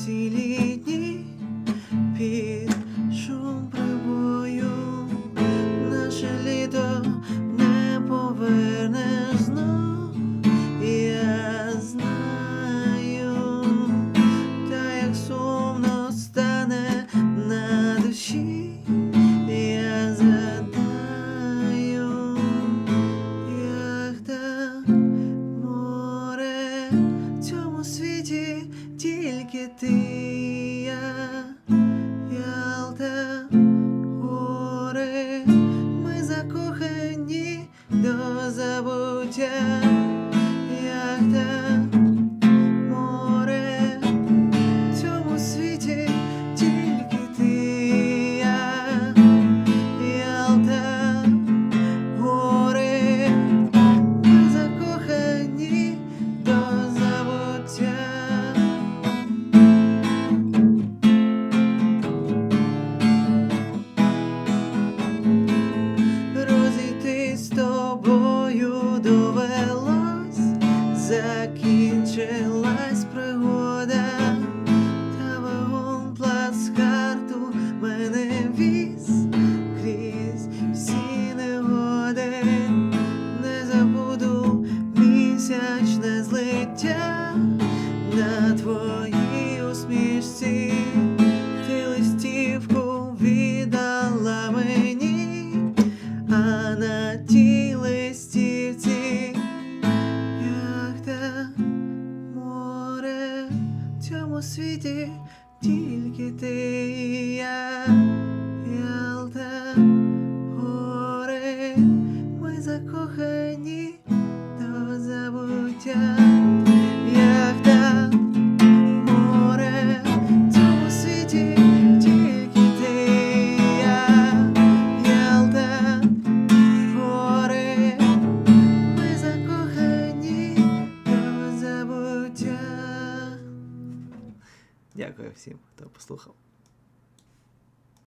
ছিলি тільки ти, я, Ялта, гори, ми закохані до забуття, як так. закінчилась пригода. цьому світі тільки ти і я, Ялта, гори, ми закохані до забуття. Дякую всім, хто послухав.